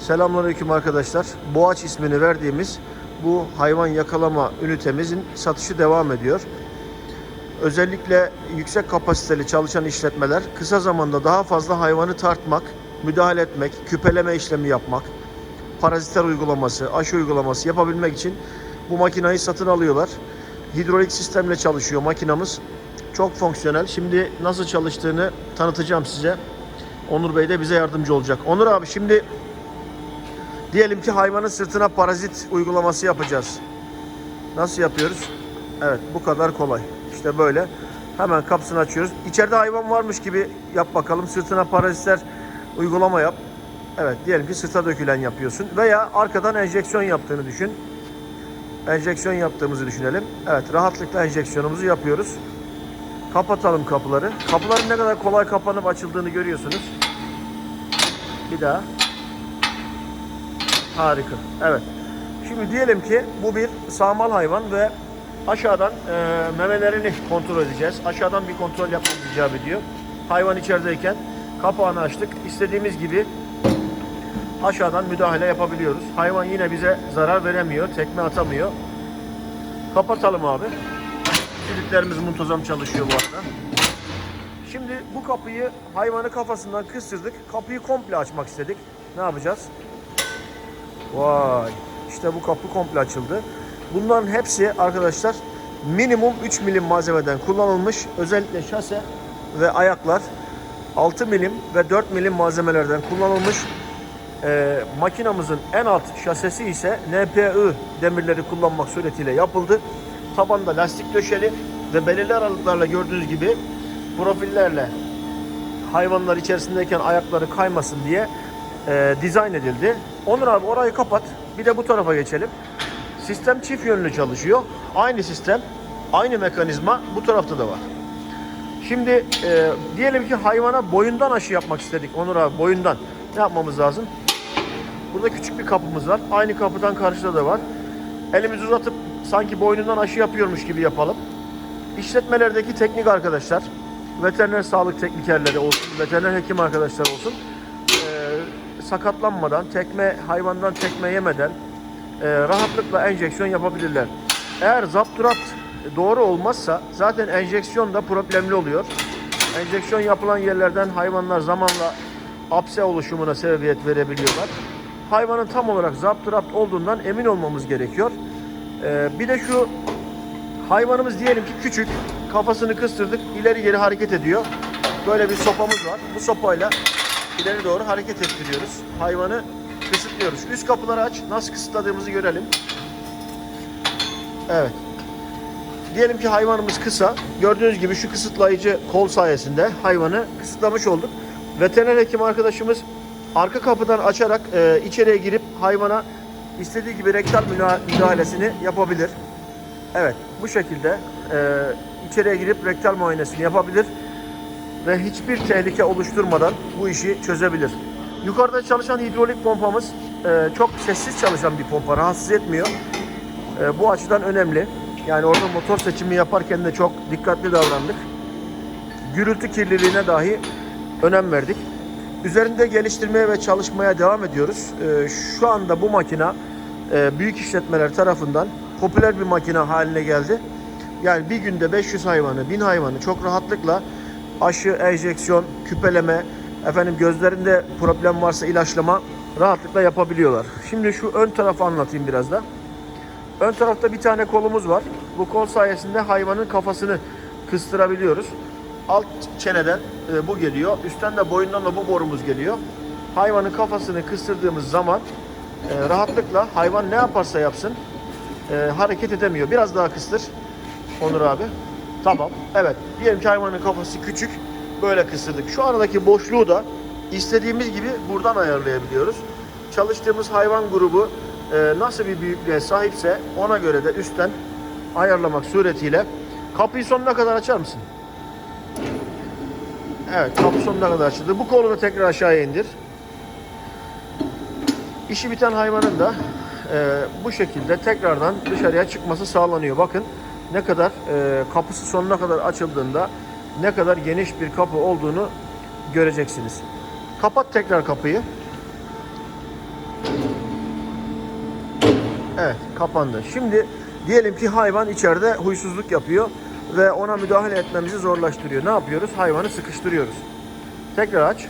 Selamünaleyküm arkadaşlar. Boğaç ismini verdiğimiz bu hayvan yakalama ünitemizin satışı devam ediyor. Özellikle yüksek kapasiteli çalışan işletmeler kısa zamanda daha fazla hayvanı tartmak, müdahale etmek, küpeleme işlemi yapmak, parazitler uygulaması, aşı uygulaması yapabilmek için bu makinayı satın alıyorlar. Hidrolik sistemle çalışıyor makinamız. Çok fonksiyonel. Şimdi nasıl çalıştığını tanıtacağım size. Onur Bey de bize yardımcı olacak. Onur abi şimdi diyelim ki hayvanın sırtına parazit uygulaması yapacağız. Nasıl yapıyoruz? Evet bu kadar kolay. İşte böyle. Hemen kapısını açıyoruz. İçeride hayvan varmış gibi yap bakalım. Sırtına parazitler uygulama yap. Evet diyelim ki sırta dökülen yapıyorsun. Veya arkadan enjeksiyon yaptığını düşün. Enjeksiyon yaptığımızı düşünelim. Evet rahatlıkla enjeksiyonumuzu yapıyoruz. Kapatalım kapıları. Kapıların ne kadar kolay kapanıp açıldığını görüyorsunuz. Bir daha. Harika. Evet. Şimdi diyelim ki bu bir sağmal hayvan ve aşağıdan e, memelerini kontrol edeceğiz. Aşağıdan bir kontrol yapmamız icap ediyor. Hayvan içerideyken kapağını açtık. İstediğimiz gibi aşağıdan müdahale yapabiliyoruz. Hayvan yine bize zarar veremiyor, tekme atamıyor. Kapatalım abi. Kilitlerimiz muntazam çalışıyor bu arada. Şimdi bu kapıyı hayvanı kafasından kıstırdık. Kapıyı komple açmak istedik. Ne yapacağız? Vay. İşte bu kapı komple açıldı. Bunların hepsi arkadaşlar minimum 3 milim malzemeden kullanılmış. Özellikle şase ve ayaklar 6 milim ve 4 milim malzemelerden kullanılmış. Ee, makinamızın en alt şasesi ise NPI demirleri kullanmak suretiyle yapıldı. Tabanda lastik döşeli ve belirli aralıklarla gördüğünüz gibi profillerle hayvanlar içerisindeyken ayakları kaymasın diye e, dizayn edildi. Onur abi orayı kapat. Bir de bu tarafa geçelim. Sistem çift yönlü çalışıyor. Aynı sistem, aynı mekanizma bu tarafta da var. Şimdi e, diyelim ki hayvana boyundan aşı yapmak istedik Onur abi boyundan. Ne yapmamız lazım? Burada küçük bir kapımız var. Aynı kapıdan karşıda da var. Elimizi uzatıp sanki boynundan aşı yapıyormuş gibi yapalım. İşletmelerdeki teknik arkadaşlar, veteriner sağlık teknikerleri olsun, veteriner hekim arkadaşlar olsun, sakatlanmadan, tekme hayvandan tekme yemeden e, rahatlıkla enjeksiyon yapabilirler. Eğer zapturapt doğru olmazsa zaten enjeksiyon da problemli oluyor. Enjeksiyon yapılan yerlerden hayvanlar zamanla apse oluşumuna sebebiyet verebiliyorlar. Hayvanın tam olarak zapturapt olduğundan emin olmamız gerekiyor. E, bir de şu Hayvanımız diyelim ki küçük, kafasını kıstırdık, ileri geri hareket ediyor. Böyle bir sopamız var. Bu sopayla ileri doğru hareket ettiriyoruz. Hayvanı kısıtlıyoruz. Üst kapıları aç, nasıl kısıtladığımızı görelim. Evet. Diyelim ki hayvanımız kısa. Gördüğünüz gibi şu kısıtlayıcı kol sayesinde hayvanı kısıtlamış olduk. Veteriner hekim arkadaşımız arka kapıdan açarak e, içeriye girip hayvana istediği gibi rektal müda- müdahalesini yapabilir. Evet, bu şekilde e, içeriye girip rektal muayenesini yapabilir ve hiçbir tehlike oluşturmadan bu işi çözebilir. Yukarıda çalışan hidrolik pompamız e, çok sessiz çalışan bir pompa, rahatsız etmiyor. E, bu açıdan önemli. Yani orada motor seçimi yaparken de çok dikkatli davrandık. Gürültü kirliliğine dahi önem verdik. Üzerinde geliştirmeye ve çalışmaya devam ediyoruz. E, şu anda bu makina büyük işletmeler tarafından popüler bir makine haline geldi. Yani bir günde 500 hayvanı, 1000 hayvanı çok rahatlıkla aşı, enjeksiyon, küpeleme, efendim gözlerinde problem varsa ilaçlama rahatlıkla yapabiliyorlar. Şimdi şu ön tarafı anlatayım biraz da. Ön tarafta bir tane kolumuz var. Bu kol sayesinde hayvanın kafasını kıstırabiliyoruz. Alt çeneden e, bu geliyor. Üstten de boyundan da bu borumuz geliyor. Hayvanın kafasını kıstırdığımız zaman e, rahatlıkla hayvan ne yaparsa yapsın e, hareket edemiyor. Biraz daha kıstır Onur abi. Tamam. Evet. Diyelim ki hayvanın kafası küçük. Böyle kıstırdık. Şu aradaki boşluğu da istediğimiz gibi buradan ayarlayabiliyoruz. Çalıştığımız hayvan grubu e, nasıl bir büyüklüğe sahipse ona göre de üstten ayarlamak suretiyle kapıyı sonuna kadar açar mısın? Evet, kapı sonuna kadar açıldı. Bu kolu da tekrar aşağıya indir. İşi biten hayvanın da e, bu şekilde tekrardan dışarıya çıkması sağlanıyor. Bakın ne kadar e, kapısı sonuna kadar açıldığında ne kadar geniş bir kapı olduğunu göreceksiniz. Kapat tekrar kapıyı. Evet kapandı. Şimdi diyelim ki hayvan içeride huysuzluk yapıyor ve ona müdahale etmemizi zorlaştırıyor. Ne yapıyoruz? Hayvanı sıkıştırıyoruz. Tekrar aç.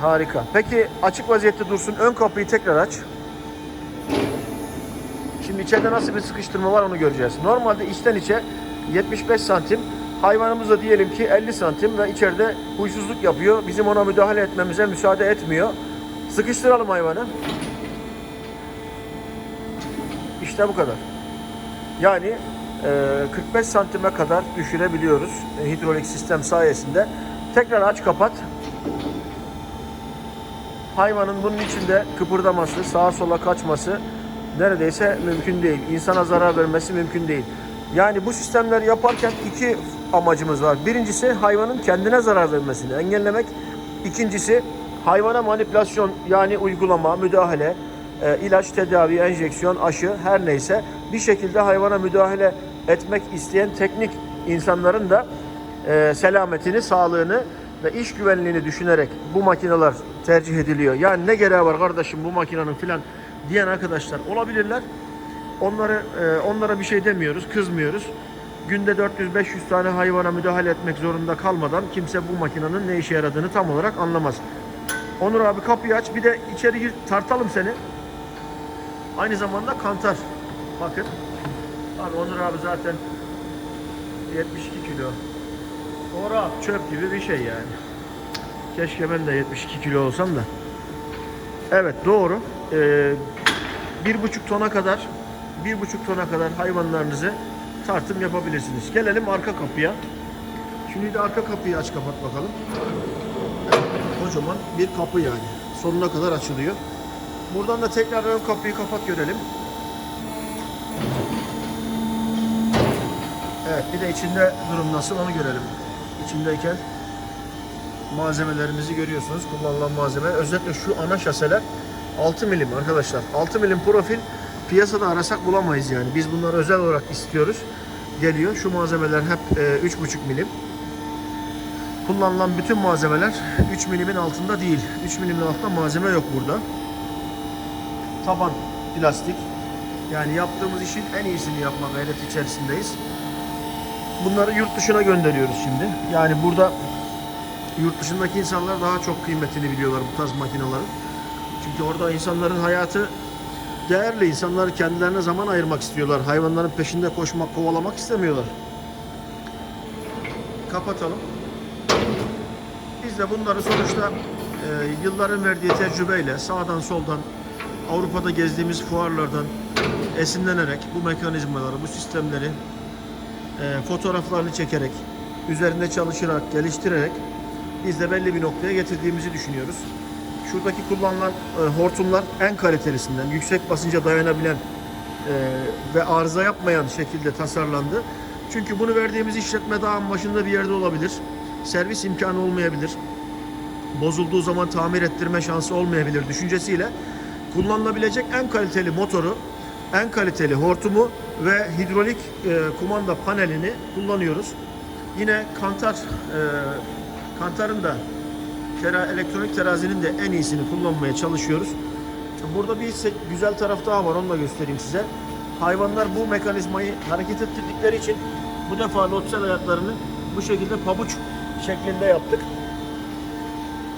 Harika. Peki açık vaziyette dursun. Ön kapıyı tekrar aç. Şimdi içeride nasıl bir sıkıştırma var onu göreceğiz. Normalde içten içe 75 santim, hayvanımız da diyelim ki 50 santim ve içeride huysuzluk yapıyor. Bizim ona müdahale etmemize müsaade etmiyor. Sıkıştıralım hayvanı. İşte bu kadar. Yani e, 45 santime kadar düşürebiliyoruz e, hidrolik sistem sayesinde. Tekrar aç kapat. Hayvanın bunun içinde kıpırdaması, sağa sola kaçması neredeyse mümkün değil. İnsana zarar vermesi mümkün değil. Yani bu sistemleri yaparken iki amacımız var. Birincisi hayvanın kendine zarar vermesini engellemek. İkincisi hayvana manipülasyon yani uygulama, müdahale, e, ilaç, tedavi, enjeksiyon, aşı her neyse bir şekilde hayvana müdahale etmek isteyen teknik insanların da e, selametini, sağlığını ve iş güvenliğini düşünerek bu makineler tercih ediliyor. Yani ne gereği var kardeşim bu makinenin filan diyen arkadaşlar olabilirler. Onları e, onlara bir şey demiyoruz, kızmıyoruz. Günde 400-500 tane hayvana müdahale etmek zorunda kalmadan kimse bu makinenin ne işe yaradığını tam olarak anlamaz. Onur abi kapıyı aç. Bir de içeri gir tartalım seni. Aynı zamanda kantar. Bakın. Abi Onur abi zaten 72 kilo. O rahat çöp gibi bir şey yani. Keşke ben de 72 kilo olsam da. Evet doğru. Ee, bir buçuk tona kadar bir buçuk tona kadar hayvanlarınızı tartım yapabilirsiniz. Gelelim arka kapıya. Şimdi de arka kapıyı aç kapat bakalım. Kocaman bir kapı yani. Sonuna kadar açılıyor. Buradan da tekrar ön kapıyı kapat görelim. Evet bir de içinde durum nasıl onu görelim. İçindeyken malzemelerimizi görüyorsunuz. Kullanılan malzeme. Özellikle şu ana şaseler 6 milim arkadaşlar. 6 milim profil piyasada arasak bulamayız yani. Biz bunları özel olarak istiyoruz. Geliyor. Şu malzemeler hep e, 3,5 milim. Kullanılan bütün malzemeler 3 milimin altında değil. 3 milimin altında malzeme yok burada. Taban plastik. Yani yaptığımız işin en iyisini yapma gayreti içerisindeyiz. Bunları yurt dışına gönderiyoruz şimdi. Yani burada yurt dışındaki insanlar daha çok kıymetini biliyorlar bu tarz makinelerin. Çünkü orada insanların hayatı değerli. İnsanlar kendilerine zaman ayırmak istiyorlar. Hayvanların peşinde koşmak, kovalamak istemiyorlar. Kapatalım. Biz de bunları sonuçta e, yılların verdiği tecrübeyle sağdan soldan Avrupa'da gezdiğimiz fuarlardan esinlenerek bu mekanizmaları, bu sistemleri e, fotoğraflarını çekerek, üzerinde çalışarak, geliştirerek biz de belli bir noktaya getirdiğimizi düşünüyoruz. Şuradaki kullanılan e, hortumlar en kalitelisinden, yüksek basınca dayanabilen e, ve arıza yapmayan şekilde tasarlandı. Çünkü bunu verdiğimiz işletme dağın başında bir yerde olabilir. Servis imkanı olmayabilir. Bozulduğu zaman tamir ettirme şansı olmayabilir düşüncesiyle kullanılabilecek en kaliteli motoru, en kaliteli hortumu ve hidrolik e, kumanda panelini kullanıyoruz. Yine kantar, e, kantarın da tera, elektronik terazinin de en iyisini kullanmaya çalışıyoruz. Burada bir güzel taraf daha var onu da göstereyim size. Hayvanlar bu mekanizmayı hareket ettirdikleri için bu defa lotsel ayaklarını bu şekilde pabuç şeklinde yaptık.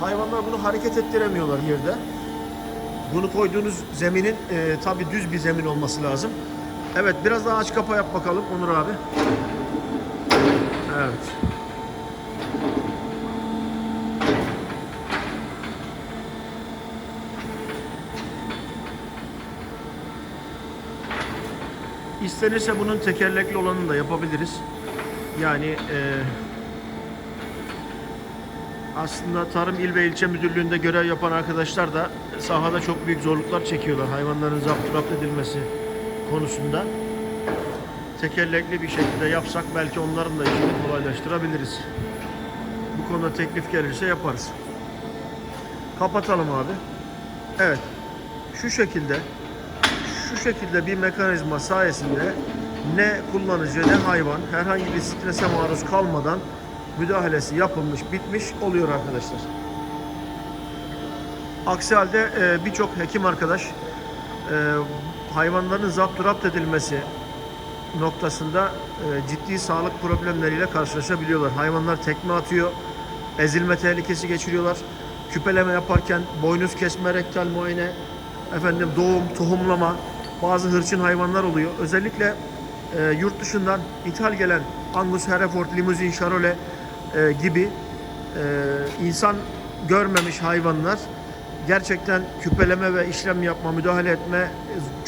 Hayvanlar bunu hareket ettiremiyorlar yerde. Bunu koyduğunuz zeminin e, tabi düz bir zemin olması lazım. Evet biraz daha aç kapa yap bakalım Onur abi. Evet. İstenirse bunun tekerlekli olanını da yapabiliriz. Yani e, aslında Tarım İl ve İlçe Müdürlüğü'nde görev yapan arkadaşlar da sahada çok büyük zorluklar çekiyorlar. Hayvanların zapt edilmesi konusunda. Tekerlekli bir şekilde yapsak belki onların da işini kolaylaştırabiliriz. Bu konuda teklif gelirse yaparız. Kapatalım abi. Evet. Şu şekilde şu şekilde bir mekanizma sayesinde ne kullanıcı ne hayvan herhangi bir strese maruz kalmadan müdahalesi yapılmış, bitmiş oluyor arkadaşlar. Aksi halde e, birçok hekim arkadaş e, hayvanların zapt rapt edilmesi noktasında e, ciddi sağlık problemleriyle karşılaşabiliyorlar. Hayvanlar tekme atıyor, ezilme tehlikesi geçiriyorlar. Küpeleme yaparken boynuz kesme, rektal muayene, efendim doğum, tohumlama, bazı hırçın hayvanlar oluyor. Özellikle e, yurt dışından ithal gelen Angus Hereford, limuzin, Charolais e, gibi e, insan görmemiş hayvanlar gerçekten küpeleme ve işlem yapma, müdahale etme e,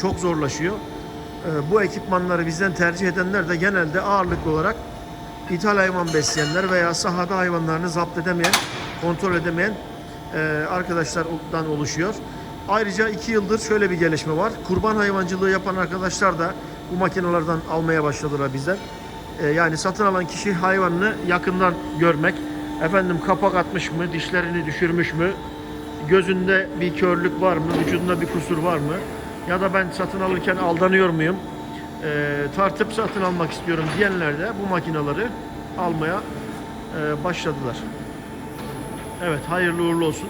çok zorlaşıyor. E, bu ekipmanları bizden tercih edenler de genelde ağırlıklı olarak ithal hayvan besleyenler veya sahada hayvanlarını zapt edemeyen, kontrol edemeyen e, arkadaşlardan oluşuyor. Ayrıca iki yıldır şöyle bir gelişme var. Kurban hayvancılığı yapan arkadaşlar da bu makinelerden almaya başladılar bizden. E, yani satın alan kişi hayvanını yakından görmek, efendim kapak atmış mı, dişlerini düşürmüş mü, gözünde bir körlük var mı, vücudunda bir kusur var mı? Ya da ben satın alırken aldanıyor muyum? Ee, tartıp satın almak istiyorum diyenler de bu makinaları almaya e, başladılar. Evet, hayırlı uğurlu olsun.